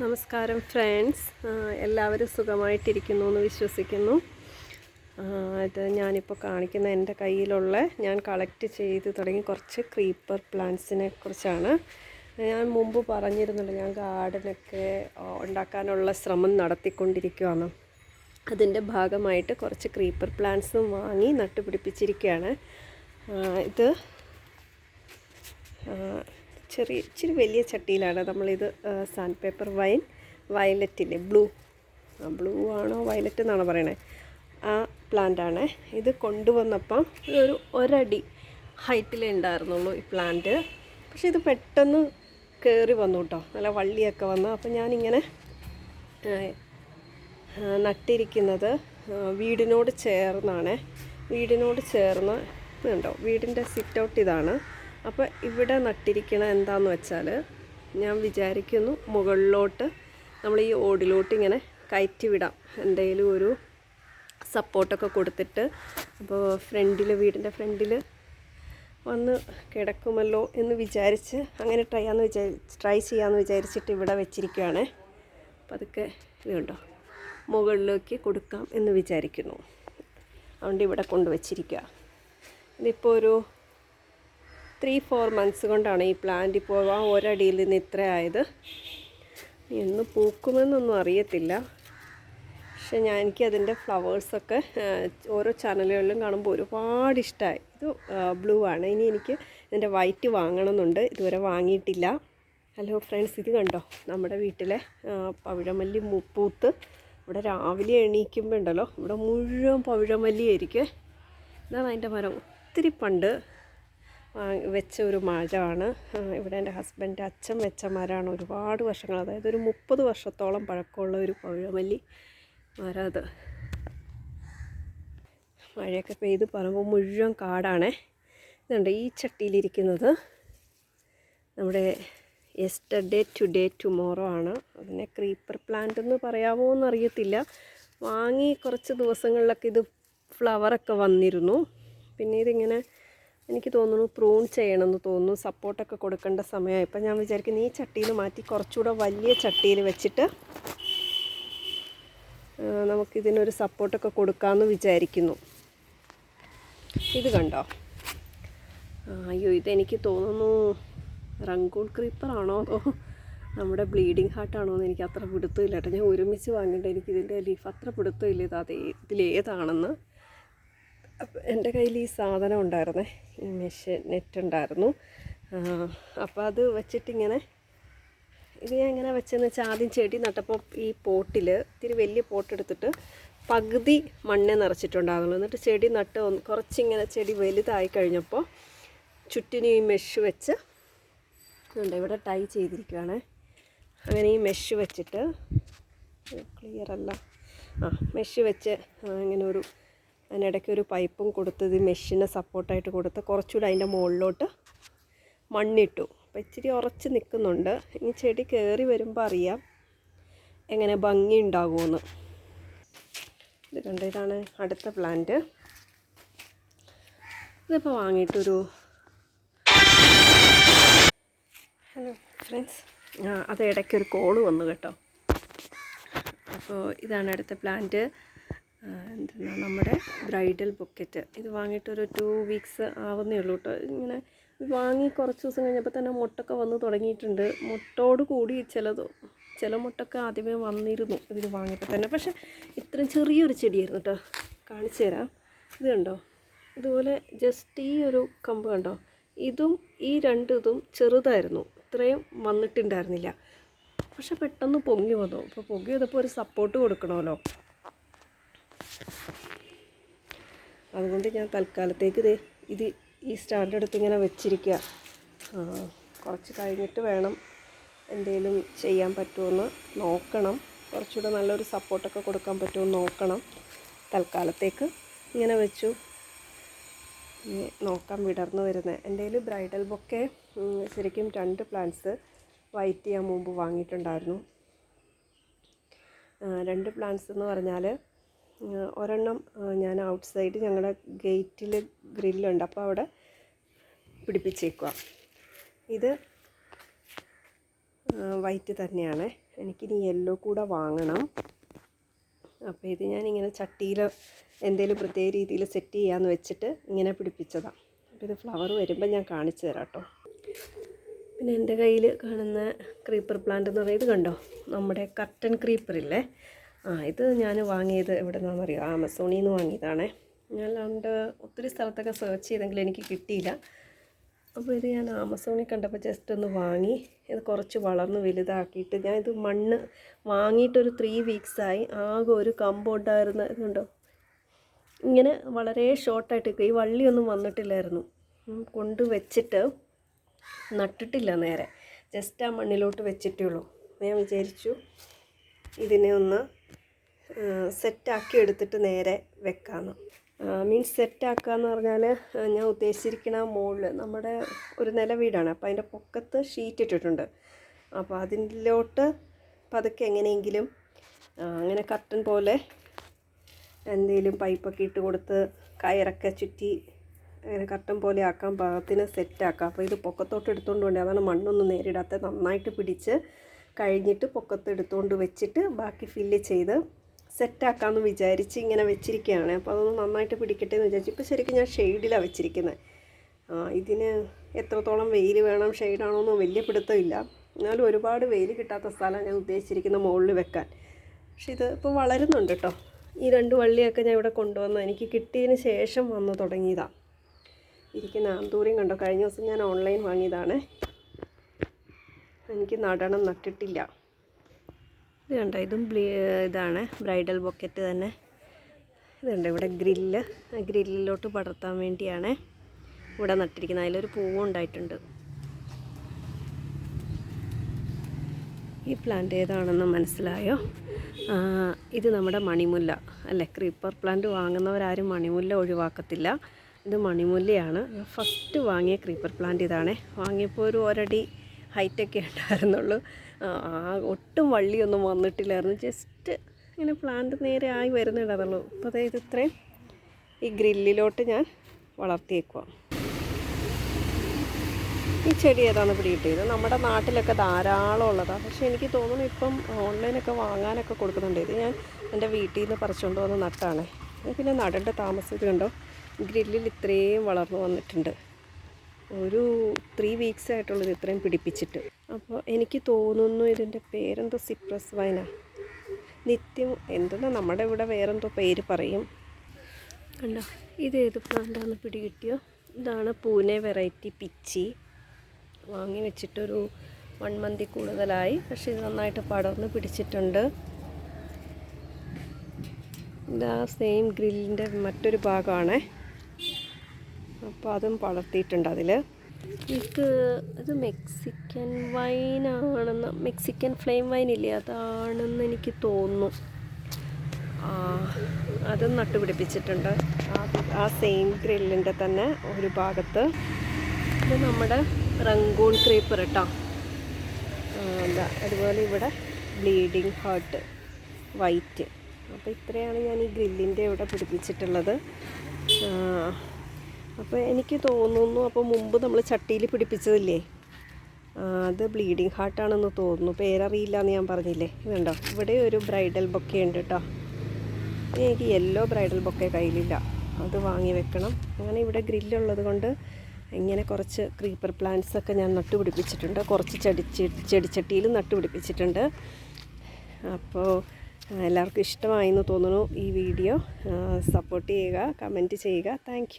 നമസ്കാരം ഫ്രണ്ട്സ് എല്ലാവരും സുഖമായിട്ടിരിക്കുന്നു എന്ന് വിശ്വസിക്കുന്നു ഇത് ഞാനിപ്പോൾ കാണിക്കുന്ന എന്റെ കയ്യിലുള്ള ഞാൻ കളക്ട് ചെയ്ത് തുടങ്ങി കുറച്ച് ക്രീപ്പർ പ്ലാന്റ്സിനെ കുറിച്ചാണ്. ഞാൻ മുമ്പ് പറഞ്ഞിരുന്നല്ലോ ഞാൻ ഗാർഡനൊക്കെ ഉണ്ടാക്കാനുള്ള ശ്രമം നടത്തിക്കൊണ്ടിരിക്കുകയാണ് അതിന്റെ ഭാഗമായിട്ട് കുറച്ച് ക്രീപ്പർ പ്ലാന്റ്സും വാങ്ങി നട്ടുപിടിപ്പിച്ചിരിക്കുകയാണ്. ഇത് ചെറിയ ഇച്ചിരി വലിയ ചട്ടിയിലാണ് നമ്മളിത് സാൻഡ് പേപ്പർ വൈൻ വയലറ്റിന്റെ ബ്ലൂ. ബ്ലൂ ആണോ വയലറ്റ് എന്നാണ് പറയണേ? ആ പ്ലാന്റ് ആണ് ഇത് കൊണ്ടുവന്നപ്പം ഒരു ഒരടി ഹൈറ്റിലേ ഉണ്ടായിരുന്നുള്ളൂ ഈ പ്ലാന്റ്. പക്ഷേ ഇത് പെട്ടെന്ന് കയറി വന്നു കേട്ടോ. നല്ല വള്ളിയൊക്കെ വന്നു. അപ്പം ഞാനിങ്ങനെ നട്ടിരിക്കുന്നത് വീടിനോട് ചേർന്നാണ്. വീടിനോട് ചേർന്ന് ഇതുണ്ടോ? വീടിന്റെ സിറ്റ് ഔട്ട് ഇതാണ്. അപ്പോൾ ഇവിടെ നട്ടിരിക്കണ എന്താന്ന് വെച്ചാൽ ഞാൻ വിചാരിക്കുന്നു മുകളിലോട്ട് നമ്മൾ ഈ ഓടിലോട്ട് ഇങ്ങനെ കയറ്റി വിടാം. എന്തെങ്കിലും ഒരു സപ്പോർട്ടൊക്കെ കൊടുത്തിട്ട് അപ്പോൾ ഫ്രണ്ടിൽ വീടിന്റെ ഫ്രണ്ടിൽ വന്ന് കിടക്കുമല്ലോ എന്ന് വിചാരിച്ച് അങ്ങനെ ട്രൈ ചെയ്യാന്ന് വിചാരിച്ച് ട്രൈ ചെയ്യാമെന്ന് വിചാരിച്ചിട്ട് ഇവിടെ വെച്ചിരിക്കുകയാണ് അപ്പോൾ അതൊക്കെ ഇതുണ്ടോ മുകളിലേക്ക് കൊടുക്കാം എന്ന് വിചാരിക്കുന്നു. അതുകൊണ്ട് ഇവിടെ കൊണ്ടുവച്ചിരിക്കുക ഇതിപ്പോൾ ഒരു ത്രീ ഫോർ മന്ത്സ് കൊണ്ടാണ് ഈ പ്ലാന്റ് ഇപ്പോൾ ആ ഒരടിയിൽ നിന്ന് ഇത്ര ആയത്. എന്ന് പൂക്കുമെന്നൊന്നും അറിയത്തില്ല. പക്ഷെ ഞാൻ എനിക്ക് അതിന്റെ ഫ്ലവേഴ്സൊക്കെ ഓരോ ചാനലുകളിലും കാണുമ്പോൾ ഒരുപാട് ഇഷ്ടമായി ഇത് ബ്ലൂ ആണ്. ഇനി എനിക്ക് ഇതിന്റെ വൈറ്റ് വാങ്ങണമെന്നുണ്ട്. ഇതുവരെ വാങ്ങിയിട്ടില്ല. ഹലോ ഫ്രണ്ട്സ് ഇത് കണ്ടോ? നമ്മുടെ വീട്ടിലെ പവിഴമല്ലി പൂത്ത് ഇവിടെ രാവിലെ എണീക്കുമ്പോൾ ഉണ്ടല്ലോ ഇവിടെ മുഴുവൻ പവിഴമല്ലിയായിരിക്കും. ഇതാണ് അതിന്റെ മരം. ഒത്തിരി പണ്ട് വെച്ച ഒരു മരമാണ് ഇവിടെ എന്റെ ഹസ്ബൻഡ് അച്ഛൻ വെച്ച മരമാണ്. ഒരുപാട് വർഷങ്ങൾ അതായത് ഒരു മുപ്പത് വർഷത്തോളം പഴക്കമുള്ള ഒരു പഴമല്ലി മരം അത്. മഴയൊക്കെ പെയ്ത് പറയുമ്പോൾ മുഴുവൻ കാടാണേ. ഇതുണ്ട് ഈ ചട്ടിയിലിരിക്കുന്നത്. നമ്മുടെ യെസ്റ്റർഡേ ടുഡേ ടുമോറോ ആണ്. അതിനെ ക്രീപ്പർ പ്ലാന്റ് എന്ന് പറയാമോ എന്നറിയത്തില്ല. വാങ്ങി കുറച്ച് ദിവസങ്ങളിലൊക്കെ ഇത് ഫ്ലവറൊക്കെ വന്നിരുന്നു. പിന്നെ ഇതിങ്ങനെ എനിക്ക് തോന്നുന്നു പ്രൂൺ ചെയ്യണമെന്ന് തോന്നുന്നു. സപ്പോർട്ടൊക്കെ കൊടുക്കേണ്ട സമയമായപ്പോൾ ഞാൻ വിചാരിക്കുന്നു ഈ ചട്ടിയിൽ മാറ്റി കുറച്ചുകൂടെ വലിയ ചട്ടിയിൽ വെച്ചിട്ട് നമുക്കിതിനൊരു സപ്പോർട്ടൊക്കെ കൊടുക്കാമെന്ന് വിചാരിക്കുന്നു. ഇത് കണ്ടോ? അയ്യോ ഇതെനിക്ക് തോന്നുന്നു റങ്കൂൺ ക്രീപ്പറാണോ അതോ നമ്മുടെ ബ്ലീഡിങ് ഹാർട്ടാണോ എന്ന് എനിക്ക് അത്ര പിടുത്തമില്ല കേട്ടോ. ഞാൻ ഒരുമിച്ച് വാങ്ങിയിട്ട് എനിക്കിതിന്റെ ലീഫ് അത്ര പിടുത്തമില്ല. ഇത് അതേ ഇതിലേതാണെന്ന്. എന്റെ കയ്യിൽ ഈ സാധനം ഉണ്ടായിരുന്നേ ഈ മെഷീൻ നെറ്റ് ഉണ്ടായിരുന്നു അപ്പോൾ അത് വെച്ചിട്ടിങ്ങനെ ഇത് ഞാൻ എങ്ങനെ വെച്ചെന്ന് വെച്ചാൽ ആദ്യം ചെടി നട്ടപ്പോൾ ഈ പോട്ടിൽ ഇത്തിരി വലിയ പോട്ട് എടുത്തിട്ട് പകുതി മണ്ണ് നിറച്ചിട്ടുണ്ടാകുള്ളൂ എന്നിട്ട് ചെടി നട്ട് കുറച്ചിങ്ങനെ ചെടി വലുതായി കഴിഞ്ഞപ്പോൾ ചുറ്റിനും ഈ മെഷ് വെച്ച് ഉണ്ട് ഇവിടെ ടൈ ചെയ്തിരിക്കുകയാണ് അങ്ങനെ ഈ മെഷ് വെച്ചിട്ട് ക്ലിയർ അല്ല ആ മെഷ് വെച്ച് ഇങ്ങനെ ഒരു അതിനിടയ്ക്ക് ഒരു പൈപ്പും കൊടുത്ത് ഇത് മെഷിനെ സപ്പോർട്ടായിട്ട് കൊടുത്ത് കുറച്ചുകൂടെ അതിന്റെ മുകളിലോട്ട് മണ്ണിട്ടു. അപ്പോൾ ഇച്ചിരി ഉറച്ച് നിൽക്കുന്നുണ്ട്. ഇനി ചെടി കയറി വരുമ്പോൾ അറിയാം എങ്ങനെ ഭംഗി ഉണ്ടാകുമെന്ന്. ഇത് കണ്ട ഇതാണ് അടുത്ത പ്ലാന്റ്. ഇതിപ്പോൾ വാങ്ങിയിട്ടൊരു ഹലോ ഫ്രണ്ട്സ് അത് ഇടയ്ക്കൊരു കോൾ വന്നു കേട്ടോ. അപ്പോൾ ഇതാണ് അടുത്ത പ്ലാന്റ്. എന്താണ് നമ്മുടെ ബ്രൈഡൽ ബൊക്കറ്റ്. ഇത് വാങ്ങിയിട്ടൊരു ടു വീക്സ് ആവുന്നേ ഉള്ളൂ കേട്ടോ ഇങ്ങനെ വാങ്ങി കുറച്ച് ദിവസം കഴിഞ്ഞപ്പോൾ തന്നെ മുട്ടൊക്കെ വന്ന് തുടങ്ങിയിട്ടുണ്ട്. മുട്ടോട് കൂടി ചിലത് ചില മുട്ടൊക്കെ ആദ്യമേ വന്നിരുന്നു ഇതിൽ വാങ്ങിയപ്പോൾ തന്നെ. പക്ഷേ ഇത്രയും ചെറിയൊരു ചെടിയായിരുന്നു കേട്ടോ കാണിച്ചു തരാം. ഇത് കണ്ടോ? ഇതുപോലെ ജസ്റ്റ് ഈ ഒരു കമ്പ് കണ്ടോ? ഇതും ഈ രണ്ട് ഇതും ചെറുതായിരുന്നു. ഇത്രയും വന്നിട്ടുണ്ടായിരുന്നില്ല. പക്ഷെ പെട്ടെന്ന് പൊങ്ങി വന്നു. അപ്പോൾ പൊങ്ങി വന്നപ്പോൾ ഒരു സപ്പോർട്ട് കൊടുക്കണമല്ലോ. അതുകൊണ്ട് ഞാൻ തൽക്കാലത്തേക്ക് ഇത് ഇത് ഈ സ്റ്റാൻഡ് എടുത്ത് ഇങ്ങനെ വെച്ചിരിക്കുക കുറച്ച് കഴിഞ്ഞിട്ട് വേണം എന്തെങ്കിലും ചെയ്യാൻ പറ്റുമെന്ന് നോക്കണം. കുറച്ചുകൂടെ നല്ലൊരു സപ്പോർട്ടൊക്കെ കൊടുക്കാൻ പറ്റുമെന്ന് നോക്കണം. തൽക്കാലത്തേക്ക് ഇങ്ങനെ വെച്ചു. നോക്കാൻ നോക്കാം വിടർന്നു വരുന്നത് കയ്യിൽ ബ്രൈഡൽ ബൊക്കെ ശരിക്കും രണ്ട് പ്ലാന്റ്സ് വൈറ്റ് ചെയ്യാൻ മുമ്പ് വാങ്ങിയിട്ടുണ്ടായിരുന്നു. രണ്ട് പ്ലാന്റ്സ് എന്ന് പറഞ്ഞാൽ ഒരെണ്ണം ഞാൻ ഔട്ട് സൈഡ് ഞങ്ങളുടെ ഗേറ്റിൽ ഗ്രില്ലുണ്ട്. അപ്പോൾ അവിടെ പിടിപ്പിച്ചേക്കുക ഇത് വൈറ്റ് തന്നെയാണ്. എനിക്കിനി യെല്ലോ കൂടെ വാങ്ങണം. അപ്പോൾ ഇത് ഞാനിങ്ങനെ ചട്ടിയിൽ എന്തെങ്കിലും പ്രത്യേക രീതിയിൽ സെറ്റ് ചെയ്യാമെന്ന് വെച്ചിട്ട് ഇങ്ങനെ പിടിപ്പിച്ചതാണ് അപ്പോൾ ഇത് ഫ്ലവർ വരുമ്പോൾ ഞാൻ കാണിച്ചു തരാം കേട്ടോ പിന്നെ എന്റെ കയ്യിൽ കാണുന്ന ക്രീപ്പർ പ്ലാന്റ് എന്ന് പറയുന്നത് കണ്ടോ? നമ്മുടെ കർട്ടൻ ക്രീപ്പർ ഇല്ലേ ആ ഇത് ഞാൻ വാങ്ങിയത് എവിടെ നിന്നാണെന്നറിയോ ആമസോണിൽ നിന്ന് വാങ്ങിയതാണേ. ഞാൻ അല്ലാണ്ട് ഒത്തിരി സ്ഥലത്തൊക്കെ സെർച്ച് ചെയ്തെങ്കിലും എനിക്ക് കിട്ടിയില്ല. അപ്പോൾ ഇത് ഞാൻ ആമസോണിൽ കണ്ടപ്പോൾ ജസ്റ്റ് ഒന്ന് വാങ്ങി. ഇത് കുറച്ച് വളർന്ന് വലുതാക്കിയിട്ട് ഞാൻ ഇത് മണ്ണ് വാങ്ങിയിട്ടൊരു ത്രീ വീക്സായി ആകെ ഒരു കമ്പുണ്ടായിരുന്ന ഇതുണ്ടോ ഇങ്ങനെ വളരെ ഷോർട്ടായിട്ട് ഈ വള്ളിയൊന്നും വന്നിട്ടില്ലായിരുന്നു. കൊണ്ട് വെച്ചിട്ട് നട്ടിട്ടില്ല നേരെ. ജസ്റ്റ് ആ മണ്ണിലോട്ട് വെച്ചിട്ടേ ഉള്ളൂ. ഞാൻ വിചാരിച്ചു ഇതിനെ ഒന്ന് സെറ്റാക്കി എടുത്തിട്ട് നേരെ വെക്കാമെന്ന് മീൻസ് സെറ്റാക്കുക എന്ന് പറഞ്ഞാൽ ഞാൻ ഉദ്ദേശിച്ചിരിക്കുന്ന മുകളിൽ നമ്മുടെ ഒരു നില വീടാണ്. അപ്പോൾ അതിന്റെ പൊക്കത്ത് ഷീറ്റ് ഇട്ടിട്ടുണ്ട്. അപ്പോൾ അതിലോട്ട് പതുക്കെ എങ്ങനെയെങ്കിലും അങ്ങനെ കർട്ടൻ പോലെ എന്തെങ്കിലും പൈപ്പൊക്കെ ഇട്ട് കൊടുത്ത് കയറൊക്കെ ചുറ്റി അങ്ങനെ കർട്ടൻ പോലെ ആക്കാൻ പാകത്തിന് സെറ്റാക്കാം. അപ്പോൾ ഇത് പൊക്കത്തോട്ട് എടുത്തുകൊണ്ട് വേണ്ടി അതാണ് മണ്ണൊന്നും നേരിടാത്ത നന്നായിട്ട് പിടിച്ച് കഴിഞ്ഞിട്ട് പൊക്കത്ത് എടുത്തുകൊണ്ട് വെച്ചിട്ട് ബാക്കി ഫില്ല് ചെയ്ത് സെറ്റാക്കാമെന്ന് വിചാരിച്ച് ഇങ്ങനെ വെച്ചിരിക്കുകയാണ്. അപ്പോൾ അതൊന്ന് നന്നായിട്ട് പിടിക്കട്ടെ എന്ന് വിചാരിച്ചു. ഇപ്പോൾ ശരിക്കും ഞാൻ ഷെയ്ഡിലാണ് വെച്ചിരിക്കുന്നത് ഇതിന് എത്രത്തോളം വെയിൽ വേണം ഷെയ്ഡാണോ എന്ന് വലിയ പിടുത്തമില്ല. എന്നാലും ഒരുപാട് വെയിൽ കിട്ടാത്ത സ്ഥലം ഞാൻ ഉദ്ദേശിച്ചിരിക്കുന്ന മുകളിൽ വെക്കാൻ. പക്ഷെ ഇത് ഇപ്പോൾ വളരുന്നുണ്ട് കേട്ടോ ഈ രണ്ട് വള്ളിയൊക്കെ ഞാൻ ഇവിടെ കൊണ്ടുവന്നു എനിക്ക് കിട്ടിയതിന് ശേഷം വന്നു തുടങ്ങിയതാണ് ഇരിക്കുന്ന ആന്തൂര്യം കണ്ടോ? കഴിഞ്ഞ ദിവസം ഞാൻ ഓൺലൈൻ വാങ്ങിയതാണ്. എനിക്ക് നടണം നട്ടിട്ടില്ല. ഇത് ഇതും ഇതാണ്. ബ്രൈഡൽ ബൊക്കറ്റ് തന്നെ. ഇതുണ്ട്. ഇവിടെ ഗ്രില്ല്. ഗ്രില്ലിലോട്ട് പടർത്താൻ വേണ്ടിയാണ് ഇവിടെ നട്ടിരിക്കുന്നത്. അതിലൊരു പൂവും ഉണ്ടായിട്ടുണ്ട്. ഈ പ്ലാന്റ് ഏതാണെന്ന് മനസ്സിലായോ? ഇത് നമ്മുടെ മണിമുല്ല. അല്ലേ? ക്രീപ്പർ പ്ലാന്റ് വാങ്ങുന്നവരാരും മണിമുല്ല ഒഴിവാക്കത്തില്ല. ഇത് മണിമുല്ലയാണ്. ഫസ്റ്റ് വാങ്ങിയ ക്രീപ്പർ പ്ലാന്റ് ഇതാണ്. വാങ്ങിയപ്പോൾ ഒരു ഒരടി ഹൈറ്റൊക്കെ ഉണ്ടായിരുന്നുള്ളൂ. ആ, ഒട്ടും വള്ളിയൊന്നും വന്നിട്ടില്ലായിരുന്നു. ജസ്റ്റ് ഇങ്ങനെ പ്ലാന്റ് നേരെ ആയി വരുന്നുണ്ടായിരുന്നുള്ളൂ അപ്പോൾ അതായത് ഇത്രയും ഈ ഗ്രില്ലിലോട്ട് ഞാൻ വളർത്തിയേക്കുക ഈ ചെടി ഏതാണ് പിടികിട്ടിയത് നമ്മുടെ നാട്ടിലൊക്കെ ധാരാളം ഉള്ളതാണ് പക്ഷേ എനിക്ക് തോന്നുന്നു ഇപ്പം ഓൺലൈനൊക്കെ വാങ്ങാനൊക്കെ കൊടുക്കുന്നുണ്ട്. ഇത് ഞാൻ എന്റെ വീട്ടിൽ നിന്ന് പറിച്ചുകൊണ്ട് വന്ന് നട്ടാണ്. പിന്നെ നടേണ്ട താമസം കണ്ടോ? ഗ്രില്ലിൽ ഇത്രയും വളർന്നു വന്നിട്ടുണ്ട്. ഒരു ത്രീ വീക്സ് ആയിട്ടുള്ളത് ഇത്രയും പിടിപ്പിച്ചിട്ട്. അപ്പോൾ എനിക്ക് തോന്നുന്നു ഇതിന്റെ പേരെന്തോ സിപ്രസ് വൈന. നിത്യം എന്തെന്നാ നമ്മുടെ ഇവിടെ വേറെന്തോ പേര് പറയും. കണ്ടോ? ഇത് ഏത് പ്ലാന്റാണ് പിടികിട്ടിയോ? ഇതാണ് പൂനെ വെറൈറ്റി പിച്ചി. വാങ്ങി വെച്ചിട്ടൊരു വൺ മന്തി കൂടുതലായി. പക്ഷെ ഇത് നന്നായിട്ട് പടർന്ന് പിടിച്ചിട്ടുണ്ട്. ഇതാ സെയിം ഗ്രില്ലിന്റെ മറ്റൊരു ഭാഗമാണേ. അപ്പോൾ അതും പടർത്തിയിട്ടുണ്ട് അതിൽ ഇത് ഇത് മെക്സിക്കൻ വൈനാണെന്ന് മെക്സിക്കൻ ഫ്ലെയിം വൈൻ ഇല്ലേ അതാണെന്ന് എനിക്ക് തോന്നുന്നു. ആ, അതും നട്ടുപിടിപ്പിച്ചിട്ടുണ്ട്. ആ- സെയിം ഗ്രില്ലിന്റെ തന്നെ ഒരു ഭാഗത്ത്. ഇത് നമ്മുടെ റങ്കൂൺ ക്രീപ്പർ കേട്ടോ. എന്താ അതുപോലെ ഇവിടെ ബ്ലീഡിങ് ഹാർട്ട് വൈറ്റ്. അപ്പോൾ ഇത്രയാണ് ഞാൻ ഈ ഗ്രില്ലിന്റെ ഇവിടെ പിടിപ്പിച്ചിട്ടുള്ളത്. അപ്പോൾ എനിക്ക് തോന്നുന്നു അപ്പോൾ മുമ്പ് നമ്മൾ ചട്ടിയിൽ പിടിപ്പിച്ചതില്ലേ? അത് ബ്ലീഡിങ് ഹാർട്ടാണെന്ന് തോന്നുന്നു. പേരറിയില്ല എന്ന് ഞാൻ പറഞ്ഞില്ലേ? ഇതുണ്ടോ? ഇവിടെ ഒരു ബ്രൈഡൽ ബൊക്കെ ഉണ്ട് കേട്ടോ എനിക്ക് യെല്ലോ ബ്രൈഡൽ ബൊക്കെ കയ്യിലില്ല. അത് വാങ്ങി വെക്കണം. അങ്ങനെ ഇവിടെ ഗ്രില്ലുള്ളത് കൊണ്ട് ഇങ്ങനെ കുറച്ച് ക്രീപ്പർ പ്ലാന്റ്സ് ഒക്കെ ഞാൻ നട്ടുപിടിപ്പിച്ചിട്ടുണ്ട് കുറച്ച് ചെടി ചെടിച്ചട്ടിയിൽ നട്ടുപിടിപ്പിച്ചിട്ടുണ്ട് അപ്പോൾ എല്ലാവർക്കും ഇഷ്ടമായി എന്ന് തോന്നുന്നു ഈ വീഡിയോ. സപ്പോർട്ട് ചെയ്യുക കമന്റ് ചെയ്യുക. താങ്ക്